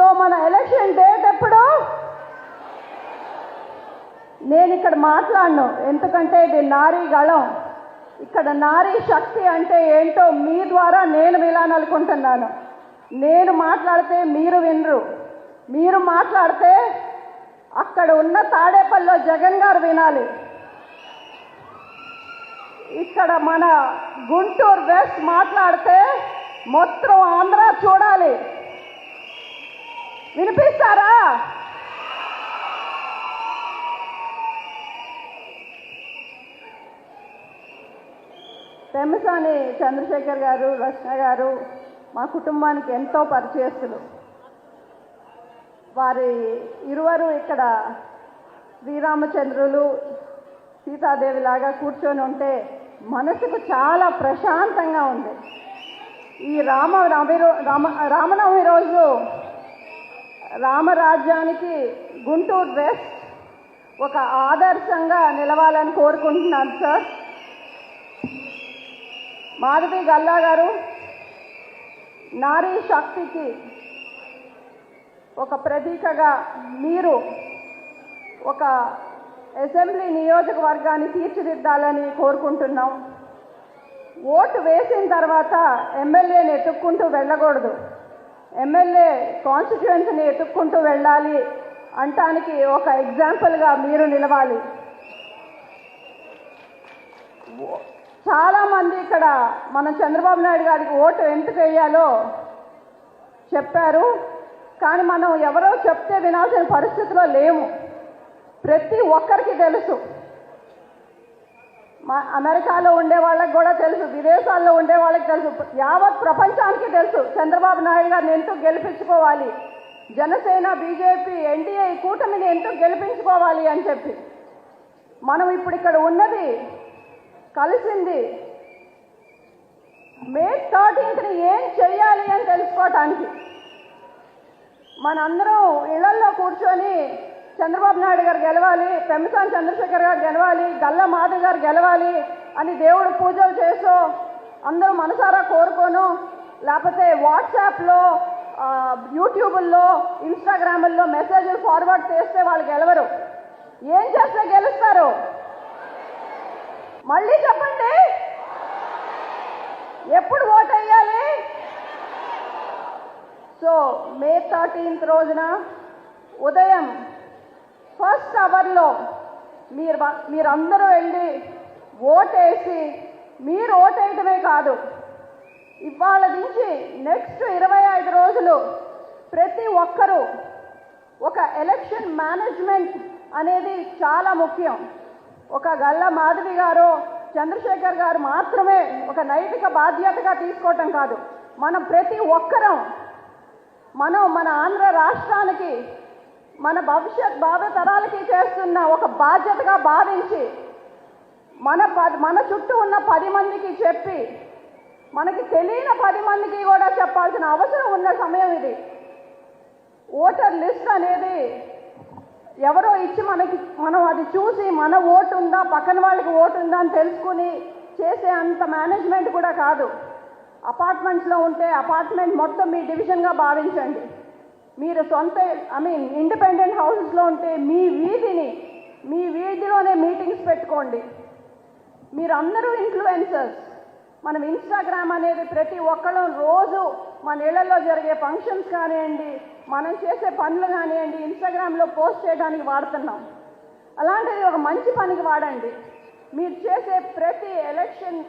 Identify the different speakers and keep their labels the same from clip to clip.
Speaker 1: So మన election date ఎప్పుడు? నేను ఇక్కడ మాట్లాడను ఎందుకంటే ఇది నారీ గళం. ఇక్కడ నారీ శక్తి అంటే ఏంటో మీ ద్వారా నేను వినాలనుకుంటున్నాను నేను మాట్లాడితే మీరు వినరు. మీరు మాట్లాడితే అక్కడ ఉన్న తాడేపల్లిలో జగన్ గారు వినాలి. ఇక్కడ మన గుంటూరు వెస్ట్ మాట్లాడితే మొత్తం ఆంధ్ర చూడాలి. వినిపిస్తారా? పెమ్మసాని చంద్రశేఖర్ గారు రచన గారు మా కుటుంబానికి ఎంతో పరిచయస్తులు. వారి ఇరువరు ఇక్కడ శ్రీరామచంద్రులు సీతాదేవి లాగా కూర్చొని ఉంటే మనసుకు చాలా ప్రశాంతంగా ఉంది. ఈ రామ రామ రామనవమి రోజు రామరాజ్యానికి గుంటూరు వెస్ట్ ఒక ఆదర్శంగా నిలవాలని కోరుకుంటున్నాను సార్. మాధవి గల్లా గారు నారీ శక్తికి ఒక ప్రతీకగా మీరు ఒక అసెంబ్లీ నియోజకవర్గాన్ని తీర్చిదిద్దాలని కోరుకుంటున్నాం. ఓటు వేసిన తర్వాత ఎమ్మెల్యేని ఎత్తుక్కుంటూ వెళ్ళకూడదు. ఎమ్మెల్యే కాన్స్టిట్యుయెన్సీని ఎత్తుక్కుంటూ వెళ్ళాలి అంటానికి ఒక ఎగ్జాంపుల్గా మీరు నిలవాలి. చాలామంది ఇక్కడ మన చంద్రబాబు నాయుడు గారికి ఓటు ఎందుకు వేయాలో చెప్పారు. కానీ మనం ఎవరో చెప్తే వినాల్సిన పరిస్థితిలో లేము. ప్రతి ఒక్కరికి తెలుసు. మా అమెరికాలో ఉండే వాళ్ళకి కూడా తెలుసు విదేశాల్లో ఉండే వాళ్ళకి తెలుసు. యావత్ ప్రపంచానికి తెలుసు. చంద్రబాబు నాయుడు గారిని ఎంతో గెలిపించుకోవాలి? జనసేన బీజేపీ ఎన్డీఏ కూటమిని ఎంతో గెలిపించుకోవాలి అని చెప్పి. మనం ఇప్పుడు ఇక్కడ ఉన్నది కలిసింది మే థర్టీన్త్ని ఏం చెయ్యాలి అని తెలుసుకోవటానికి. మనందరం ఇళ్ళల్లో కూర్చొని చంద్రబాబు నాయుడు గారు గెలవాలి పెమ్మసాని చంద్రశేఖర్ గారు గెలవాలి గల్లా మాధవ్ గారు గెలవాలి అని దేవుడు పూజలు చేసో అందరూ మనసారా కోరుకోను. లేకపోతే వాట్సాప్లో యూట్యూబుల్లో ఇన్స్టాగ్రాముల్లో మెసేజ్లు ఫార్వర్డ్ చేస్తే వాళ్ళు గెలవరు. ఏం చేస్తే గెలుస్తారు? మళ్ళీ చెప్పండి. ఎప్పుడు ఓట్ అయ్యాలి సో మే థర్టీన్త్ రోజున ఉదయం ఫస్ట్ అవర్లో మీరు మీరందరూ వెళ్ళి ఓటేసి మీరు ఓటేయటమే కాదు ఇవాళ నుంచి నెక్స్ట్ ఇరవై ఐదు రోజులు ప్రతి ఒక్కరూ ఒక ఎలక్షన్ మేనేజ్మెంట్ అనేది చాలా ముఖ్యం. ఒక గల్ల మాధవి గారు చంద్రశేఖర్ గారు మాత్రమే ఒక నైతిక బాధ్యతగా తీసుకోవటం కాదు. మనం ప్రతి ఒక్కరం మనం మన ఆంధ్ర రాష్ట్రానికి మన భవిష్యత్ భావితరాలకి చేస్తున్న ఒక బాధ్యతగా భావించి మన ప- మన చుట్టూ ఉన్న పది మందికి చెప్పి మనకి తెలియని పది మందికి కూడా చెప్పాల్సిన అవసరం ఉన్న సమయం ఇది. ఓటర్ లిస్ట్ అనేది ఎవరో ఇచ్చి మనకి మనం అది చూసి మన ఓటు ఉందా పక్కన వాళ్ళకి ఓటు ఉందా అని తెలుసుకుని చేసే అంత మేనేజ్మెంట్ కూడా కాదు. అపార్ట్మెంట్స్లో ఉంటే అపార్ట్మెంట్ మొత్తం మీ డివిజన్గా భావించండి. మీరు సొంత ఐ మీన్ ఇండిపెండెంట్ హౌసెస్లో ఉంటే మీ వీధిని మీ వీధిలోనే మీటింగ్స్ పెట్టుకోండి. మీరందరూ ఇన్ఫ్లుయెన్సర్స్ మనం ఇన్స్టాగ్రామ్ అనేది ప్రతి ఒక్కళ్ళం రోజు మన ఇళ్ళలో జరిగే ఫంక్షన్స్ కానివ్వండి మనం చేసే పనులు కానివ్వండి ఇన్స్టాగ్రామ్లో పోస్ట్ చేయడానికి వాడుతున్నాం. అలాంటిది ఒక మంచి పనికి వాడండి. మీరు చేసే ప్రతి ఎలక్షన్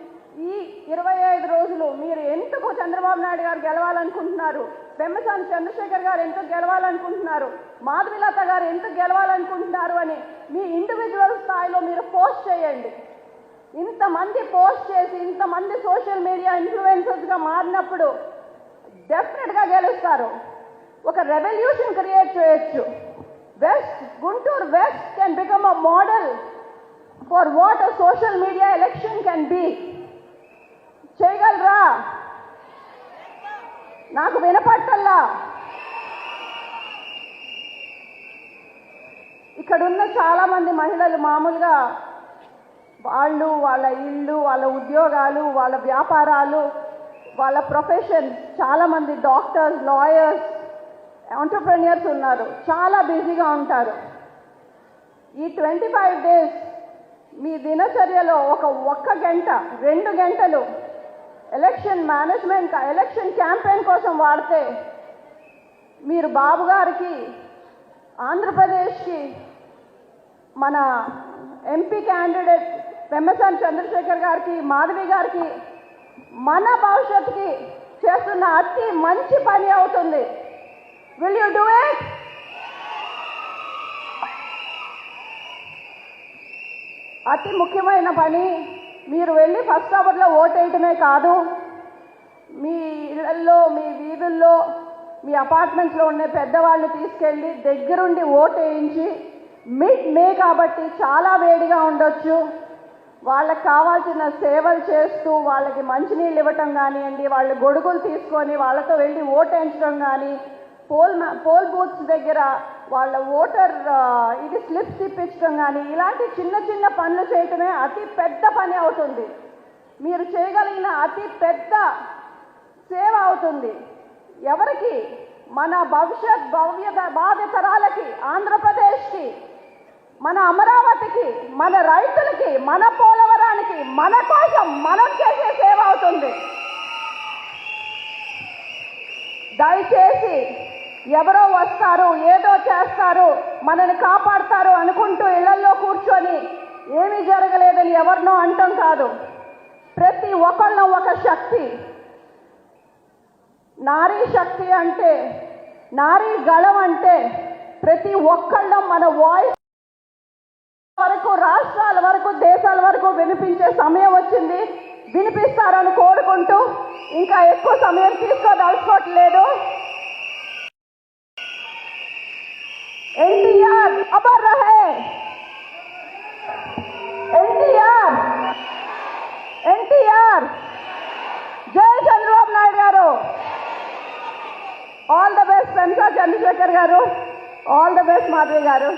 Speaker 1: ఈ ఇరవై ఐదు రోజులు మీరు ఎందుకు చంద్రబాబు నాయుడు గారు గెలవాలనుకుంటున్నారు? పెమ్మసాని చంద్రశేఖర్ గారు ఎందుకు గెలవాలనుకుంటున్నారు? మాధవిలత గారు ఎందుకు గెలవాలనుకుంటున్నారు అని మీ ఇండివిజువల్ స్థాయిలో మీరు పోస్ట్ చేయండి. ఇంతమంది పోస్ట్ చేసి ఇంతమంది సోషల్ మీడియా ఇన్ఫ్లుయెన్సర్స్గా మారినప్పుడు డెఫినెట్గా గెలుస్తారు. ఒక రెవల్యూషన్ క్రియేట్ చేయొచ్చు. West Guntur west can become a model for what a social media election can be చేయగలరా? నాకు వినపట్టల్లా ఇక్కడున్న చాలామంది మహిళలు మామూలుగా వాళ్ళు వాళ్ళ ఇళ్ళు వాళ్ళ ఉద్యోగాలు వాళ్ళ వ్యాపారాలు వాళ్ళ ప్రొఫెషన్ చాలామంది డాక్టర్స్ లాయర్స్ ఎంటర్ప్రెన్యూర్స్ ఉన్నారు. చాలా బిజీగా ఉంటారు. ఈ ట్వంటీ ఫైవ్ డేస్ మీ దినచర్యలో ఒక ఒక్క గంట రెండు గంటలు ఎలక్షన్ మేనేజ్మెంట్ ఎలక్షన్ క్యాంపెయిన్ కోసం వాడితే మీరు బాబు గారికి ఆంధ్రప్రదేశ్కి మన ఎంపీ క్యాండిడేట్ పెమ్మసాని చంద్రశేఖర్ గారికి మాధవి గారికి మన భవిష్యత్తుకి చేస్తున్న అతి మంచి పని అవుతుంది. విల్ యూ డూ ఇట్ అతి ముఖ్యమైన పని మీరు వెళ్ళి ఫస్ట్ అవర్లో ఓటేయటమే కాదు. మీ ఇళ్ళల్లో మీ వీధుల్లో మీ అపార్ట్మెంట్స్లో ఉండే పెద్దవాళ్ళని తీసుకెళ్ళి దగ్గరుండి ఓటేయించి వేయించి మిడ్ మే కాబట్టి చాలా వేడిగా ఉండొచ్చు. వాళ్ళకి కావాల్సిన సేవలు చేస్తూ వాళ్ళకి మంచినీళ్ళు ఇవ్వటం కానివ్వండి వాళ్ళ గొడుగులు తీసుకొని వాళ్ళతో వెళ్ళి ఓటేయించడం వేయించడం కానీ పోల్ పోల్ బూత్స్ దగ్గర వాళ్ళ ఓటర్ ఇది స్లిప్స్ ఇప్పించడం కానీ ఇలాంటి చిన్న చిన్న పనులు చేయటమే అతి పెద్ద పని అవుతుంది. మీరు చేయగలిగిన అతి పెద్ద సేవ అవుతుంది. ఎవరికి? మన భవిష్యత్ భవ్య భావితరాలకి ఆంధ్రప్రదేశ్కి మన అమరావతికి మన రైతులకి మన పోలవరానికి మన కోసం మనం చేసే సేవ అవుతుంది. దయచేసి ఎవరో వస్తారు ఏదో చేస్తారు మనని కాపాడతారు అనుకుంటూ ఇళ్ళలో కూర్చొని ఏమీ జరగలేదని ఎవరినో అంటం కాదు. ప్రతి ఒక్కళ్ళం ఒక శక్తి. నారీ శక్తి అంటే నారీ గళం అంటే ప్రతి ఒక్కళ్ళం మన వాయిస్ వరకు రాష్ట్రాల వరకు దేశాల వరకు వినిపించే సమయం వచ్చింది. వినిపిస్తారని కోరుకుంటూ ఇంకా ఎక్కువ సమయం తీసుకోదలుచుకోవట్లేదు. ఎన్టీఆర్ అమర్ రహే ఎన్టీఆర్ ఎన్టీఆర్ జై Chandrababu Naidu garu all the best పెన్సా Chandrasekhar garu all the best Madhavi గారు